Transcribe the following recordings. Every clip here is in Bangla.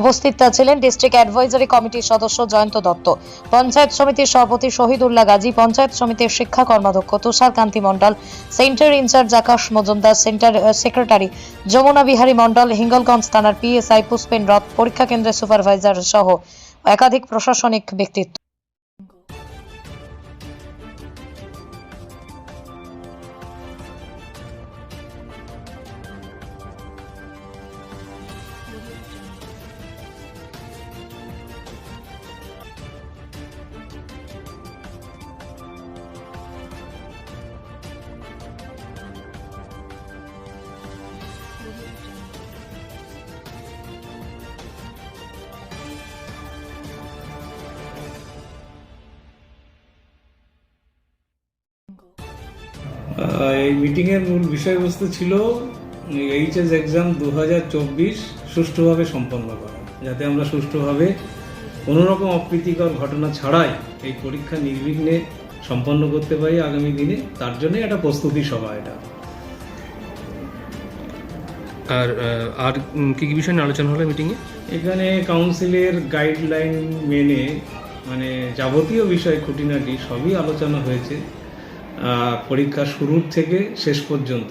উপস্থিত ছিলেন ডিস্ট্রিক্ট অ্যাডভাইজারি কমিটির সদস্য জয়ন্ত দত্ত। পঞ্চায়েত সমিতির সভাপতি শহীদুল্লাহ গাজী, পঞ্চায়েত সমিতির শিক্ষা কর্মাধ্যক্ষ Tushar Kanti Mondal centre incharge Akash Majumdar centre secretary Jamuna Bihari Mondal, Hingalganj থানার পিএসআই পুষ্পেন রথ, পরীক্ষা কেন্দ্রের সুপারভাইজার সহ একাধিক প্রশাসনিক ব্যক্তিত্ব। এই মিটিংয়ের মূল বিষয়বস্তু ছিল এইচএস এক্সাম দু হাজার চব্বিশ সুষ্ঠুভাবে সম্পন্ন করা। যাতে আমরা সুষ্ঠুভাবে কোনো রকম অপ্রীতিকর ঘটনা ছাড়াই এই পরীক্ষা নির্বিঘ্নে সম্পন্ন করতে পারি আগামী দিনে তার জন্য একটা প্রস্তুতি সভা এটা। আর আর কি কি বিষয় নিয়ে আলোচনা হলো মিটিংয়ে এখানে কাউন্সিলের গাইডলাইন মেনে মানে যাবতীয় বিষয় খুঁটিনাটি সবই আলোচনা হয়েছে। পরীক্ষা শুরুর থেকে শেষ পর্যন্ত।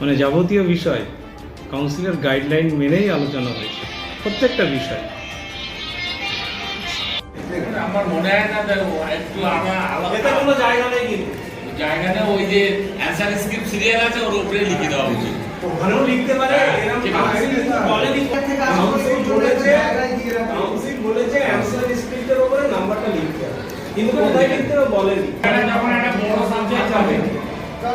মানে যাবতীয় বিষয় কাউন্সিলের গাইডলাইন মেনেই আলোচনা হয়েছে। প্রত্যেকটা বিষয়। আমার মনে হয় না একটু আমরা আলাদা কোনো জায়গা নেই কিন্তু। জায়গাটা ওই যে অ্যান্সার স্ক্রিপ্ট সিরিয়াল আছে ওর উপরে লিখে দেওয়া উচিত। ওখানেও লিখতে পারে বলেছে কাউন্সিল বলেছে অ্যান্সার স্ক্রিপ্টের উপরে নাম্বারটা লিখতে হবে। কিন্তু কোথায় লিখতে বলেনি এটা যখন একটা বড় সাবজেক্ট হবে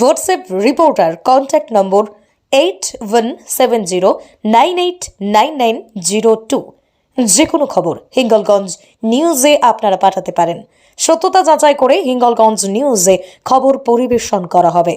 WhatsApp reporter contact number eight one seven zero nine eight nine nine zero two যে কোনো খবর হিঙ্গলগঞ্জ নিউজে আপনারা পাঠাতে পারেন। সত্যতা যাচাই করে হিঙ্গলগঞ্জ নিউজে খবর পরিবেশন করা হবে।